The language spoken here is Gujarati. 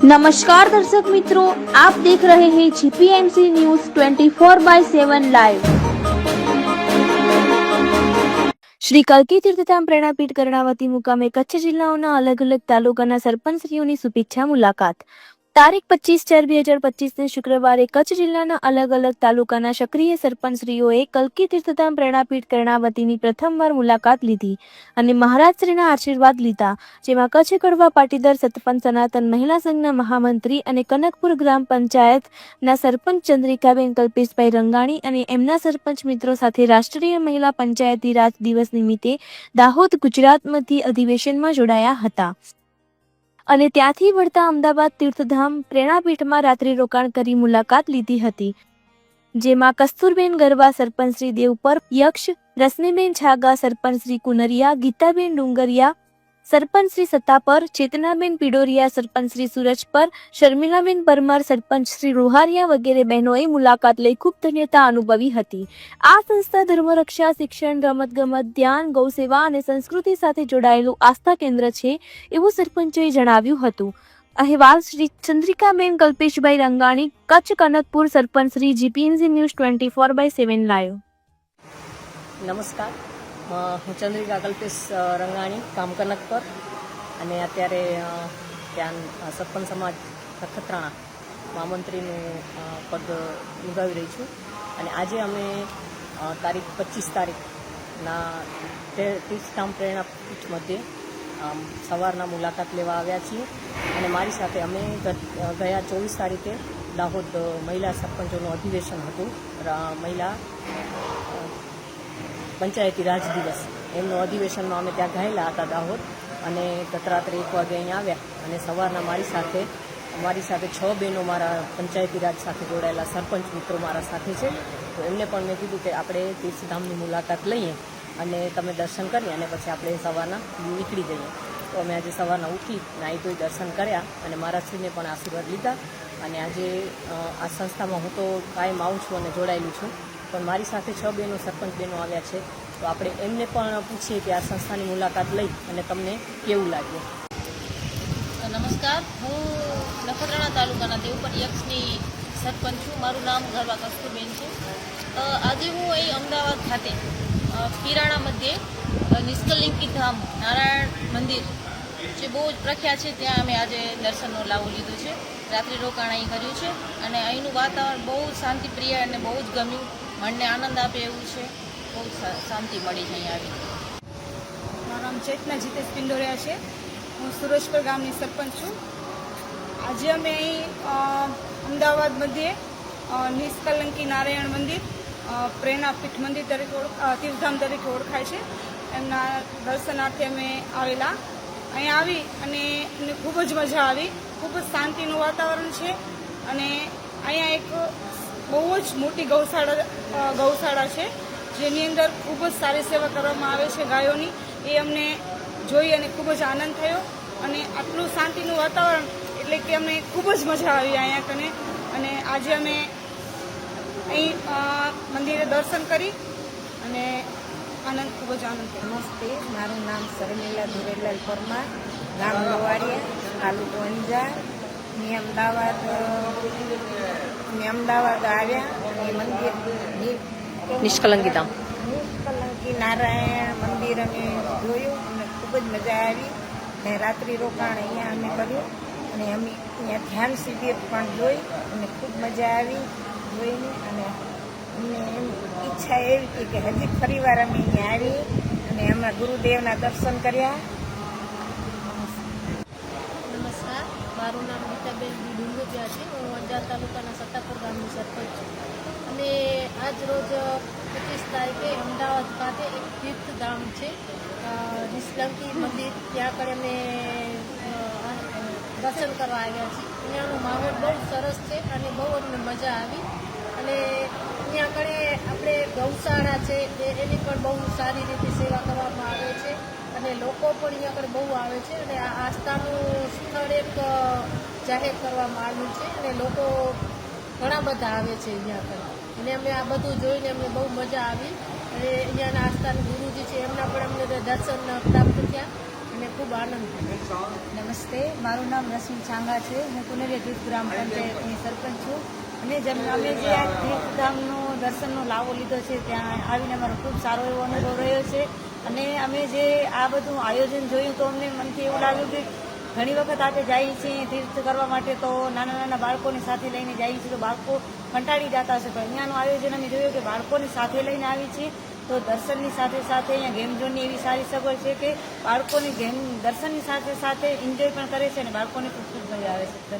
નમસ્કાર દર્શક મિત્રો આપ દેખ રહે હે GPMC news 24 by 7 live Shri કલકી તીર્થધામ પ્રેરણાપીઠ કર્ણાવતી મુકામે કચ્છ જિલ્લાઓના અલગ અલગ તાલુકાના સરપંચશ્રીઓની શુભેચ્છા મુલાકાત. તારીખ પચીસ ચાર બે હજાર પચીસને શુક્રવારે કચ્છ જિલ્લાના અલગ અલગ તાલુકાના સક્રિય સરપંચશ્રીઓએ કલ્કી તીર્થધામ પ્રેરણાપીઠ કર્ણાવતીની પ્રથમવાર મુલાકાત લીધી અને મહારાજશ્રીના આશીર્વાદ લીધા, જેમાં કચ્છ કડવા પાટીદાર સતપંચ સનાતન મહિલા સંઘના મહામંત્રી અને કનકપુર ગ્રામ પંચાયતના સરપંચ ચંદ્રિકાબેન કલ્પેશભાઈ રંગાણી અને એમના સરપંચ મિત્રો સાથે રાષ્ટ્રીય મહિલા પંચાયતી રાજ દિવસ નિમિત્તે દાહોદ ગુજરાતમાંથી અધિવેશનમાં જોડાયા હતા. અને ત્યાંથી વળતા અમદાવાદ તીર્થધામ પ્રેરણાપીઠમાં રાત્રિ રોકાણ કરી મુલાકાત લીધી હતી, જેમાં કસ્તુરબેન ગરવા સરપંચ શ્રી દેવપર યક્ષ રશ્મિબેન છાગા સરપંચ શ્રી કુનરિયા, ગીતાબેન ડુંગરિયા સરપંચ શ્રી સત્તાપર ચેતનાબેન પિડોરિયા સરપંચ શ્રી સુરજપર શર્મિલાબેન પરમાર સરપંચ શ્રી રોહારિયા વગેરે બહેનોએ મુલાકાત લઈ ખૂબ ધન્યતા અનુભવી હતી. આ સંસ્થા ધર્મરક્ષા શિક્ષણ, રમતગમત, ધ્યાન, ગૌસેવા અને સંસ્કૃતિ સાથે જોડાયેલું આસ્થા કેન્દ્ર છે એવું સરપંચોએ જણાવ્યું હતું. અહેવાલ Shri Chandrikaben Kalpeshbhai Rangani, Kutch Kanakpur sarpanch Shri GPNC news twenty four by seven live નમસ્કાર. હું ચંદ્રિકા કલ્પેશ રંગાણી કામ કનક પર. અને અત્યારે ત્યાં સત્પન સમાજ નખત્રાણા મહામંત્રીનું પદ નિભાવી રહી છું. અને આજે અમે તારીખ પચીસ તારીખના તીર્થધામ પ્રેરણા પીઠ મધ્યે સવારના મુલાકાત લેવા આવ્યા છીએ. અને મારી સાથે અમે ગયા ચોવીસ તારીખે દાહોદ મહિલા સરપંચોનું અધિવેશન હતું. મહિલા પંચાયતી રાજ દિવસ. એમનું અધિવેશનમાં અમે ત્યાં ગયેલા હતા દાહોદ અને રાત્રે એક વાગે અહીંયા આવ્યા અને સવારના મારી સાથે મારી સાથે છ બહેનો મારા પંચાયતી રાજ સાથે જોડાયેલા સરપંચ મિત્રો મારા સાથે છે. તો એમને પણ મેં કીધું કે આપણે તીર્થધામની મુલાકાત લઈએ અને તમે દર્શન કરી અને પછી આપણે સવારના નીકળી જઈએ. તો અમે આજે સવારના ઉઠી નાહી ધોઈ દર્શન કર્યા અને મારા શ્રીને પણ આશીર્વાદ લીધા. અને આજે આ સંસ્થામાં હું તો કાયમ આવું છું અને જોડાયેલું છું. પણ મારી સાથે છ બહેનો, સરપંચ બહેનો આવ્યા છે. તો આપણે એમને પણ પૂછીએ કે આ સંસ્થાની મુલાકાત લઈ અને તમને કેવું લાગ્યું? નમસ્કાર. હું નખત્રાણા તાલુકાના દેવપર યક્ષની સરપંચ છું. મારું નામ ગરવા કસ્તુબેન છે. આજે હું અહીં અમદાવાદ ખાતે કિરાણા મધ્યે નિષ્કલિંકી ધામ, નારાયણ મંદિર જે બહુ જ પ્રખ્યાત છે, ત્યાં અમે આજે દર્શનનો લાવો લીધો છે. રાત્રિ રોકાણ અહીં કર્યું છે અને અહીંનું વાતાવરણ બહુ શાંતિપ્રિય અને બહુ જ ગમ્યું. મનને આનંદ આપે એવું છે. બહુ શાંતિ મળી છે અહીંયા આવી. મારું નામ ચેતના જીતેશ પિંડોરિયા છે. હું સુરેશપર ગામની સરપંચ છું. આજે અમે અહીં અમદાવાદ મધ્યે નિષ્કલંકી નારાયણ મંદિર પ્રેરણા પ્રેરણાપીઠ મંદિર તરીકે તીર્થધામ તરીકે ઓળખાય છે. એમના દર્શનાર્થે અમે આવેલા. અહીં આવી અને અમને ખૂબ જ મજા આવી. ખૂબ જ શાંતિનું વાતાવરણ છે. અને અહીંયા એક બહુ જ મોટી ગૌશાળા ગૌશાળા છે. જેની અંદર ખૂબ જ સારી સેવા કરવામાં આવે છે ગાયોની. એ અમને જોઈ અને ખૂબ જ આનંદ થયો. અને આટલું શાંતિનું વાતાવરણ એટલે કે અમને ખૂબ જ મજા આવી અહીંયા કને. અને આજે અમે અહીં મંદિરે દર્શન કરી અને આનંદ, ખૂબ જ આનંદ નમસ્તે, મારું નામ શર્મિલા ધીરેલાલ પરમાર, ગામ ગવાડિયા તાલુકો અંજાર અમદાવાદ અમદાવાદ આવ્યા અને મંદિર નિષ્કલંકી ધામ નિષ્કલંકી નારાયણ મંદિર અમે જોયું અને ખૂબ જ મજા આવી. અને રાત્રિ રોકાણ અહીંયા અમે કર્યું અને અમે અહીંયા ધ્યાન શિબિર પણ જોઈ અને ખૂબ મજા આવી જોઈને. અને અમને એમ ઈચ્છા એવી હતી કે હજી ફરીવાર અમે અહીંયા આવી અને અમારા ગુરુદેવના દર્શન કર્યા નમસ્કાર મારું નામ ગીતાબેન ડુંગરિયા છે. હું અંજાર તાલુકાના સત્તાપુર ગામની સરપંચ છું. અને આજ રોજ પચીસ તારીખે અમદાવાદ ખાતે એક તીર્થધામ છે. નિષ્લંકી મંદિર. ત્યાં આગળ અમે દર્શન કરવા આવ્યા છીએ. અહીંયાનો માહોલ બહુ સરસ છે અને બહુ અમને મજા આવી. અને અહીંયા આગળ આપણે ગૌશાળા છે એની પણ બહુ સારી રીતે સેવા અને લોકો પણ અહીંયા આગળ બહુ આવે છે અને આ આસ્થાનું સ્થળ એક જાહેર કરવામાં આવ્યું છે અને લોકો ઘણા બધા આવે છે અહીંયા આગળ. અને અમે આ બધું જોઈને અમને બહુ મજા આવી અને અહીંયાના આસ્થાના ગુરુજી છે એમના પણ અમને દર્શન પ્રાપ્ત થયા અને ખૂબ આનંદ થયો. નમસ્તે, મારું નામ રશ્મિ છાંગા છે. હું પુનેરિયા જૂથ ગ્રામ પંચાયતની સરપંચ છું. અને જેમ અમે જે આ તીર્થધામનો દર્શનનો લાવો લીધો છે, ત્યાં આવીને અમારો ખૂબ સારો એવો અનુભવ રહ્યો છે. અને અમે જે આ બધું આયોજન જોયું તો અમને મનથી એવું લાગ્યું કે ઘણી વખત આપણે જઈએ છીએ તીર્થ કરવા માટે તો નાના નાના બાળકોને સાથે લઈને જઈએ છીએ તો બાળકો કંટાળી જતા હશે. પણ અહીંયાનું આયોજન અમે જોયું કે બાળકોને સાથે લઈને આવી છીએ તો દર્શનની સાથે સાથે અહીંયા ગેમ ઝોનની એવી સારી સગવડ છે કે બાળકોને ગેમ દર્શનની સાથે સાથે એન્જોય પણ કરે છે અને બાળકોને ખૂબ ખૂબ મજા આવે છે.